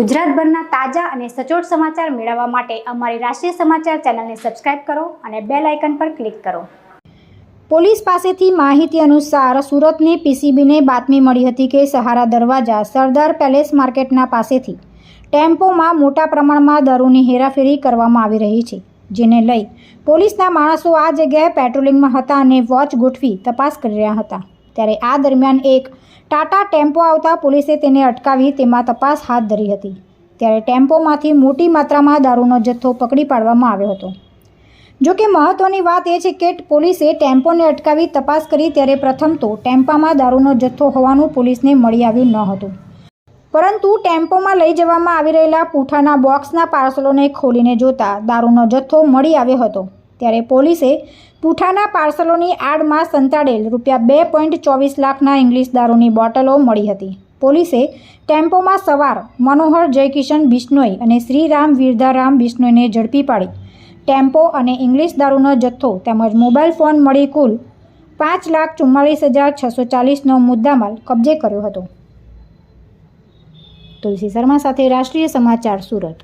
ગુજરાતભરના તાજા અને સચોટ સમાચાર મેળવવા માટે અમારી રાષ્ટ્રીય સમાચાર ચેનલને સબસ્ક્રાઇબ કરો અને બેલ આઇકન પર ક્લિક કરો. પોલીસ પાસેથી માહિતી અનુસાર સુરતની પીસીબીને બાતમી મળી હતી કે સહારા દરવાજા સરદાર પેલેસ માર્કેટના પાસેથી ટેમ્પોમાં મોટા પ્રમાણમાં દારૂની હેરાફેરી કરવામાં આવી રહી છે, જેને લઈ પોલીસના માણસો આ જગ્યાએ પેટ્રોલિંગમાં હતા અને વોચ ગોઠવી તપાસ કરી રહ્યા હતા. ત્યારે આ દરમિયાન એક ટાટા ટેમ્પો આવતા પોલીસે તેને અટકાવી તેમાં તપાસ હાથ ધરી હતી. ત્યારે ટેમ્પોમાંથી મોટી માત્રામાં દારૂનો જથ્થો પકડી પાડવામાં આવ્યો હતો. જો કે મહત્વની વાત એ છે કે પોલીસે ટેમ્પોને અટકાવી તપાસ કરી ત્યારે પ્રથમ તો ટેમ્પામાં દારૂનો જથ્થો હોવાનું પોલીસને મળી આવ્યું ન હતું. પરંતુ ટેમ્પોમાં લઈ જવામાં આવી રહેલા પૂઠાના બોક્સના પાર્સલોને ખોલીને જોતા દારૂનો જથ્થો મળી આવ્યો હતો. ત્યારે પોલીસે પૂઠાના પાર્સલોની આડમાં સંતાડેલ રૂપિયા બે પોઈન્ટ ચોવીસ લાખના ઇંગ્લિશ દારૂની બોટલો મળી હતી. પોલીસે ટેમ્પોમાં સવાર મનોહર જયકિશન બિશ્નોઈ અને શ્રીરામ વીરધારામ બિશ્નોઈને ઝડપી પાડી. ટેમ્પો અને ઇંગ્લિશ દારૂનો જથ્થો તેમજ મોબાઈલ ફોન મળી કુલ પાંચ લાખ ચુમ્માળીસ હજાર છસો ચાલીસનો મુદ્દામાલ કબજે કર્યો હતો. તુલસી શર્મા સાથે રાષ્ટ્રીય સમાચાર સુરત.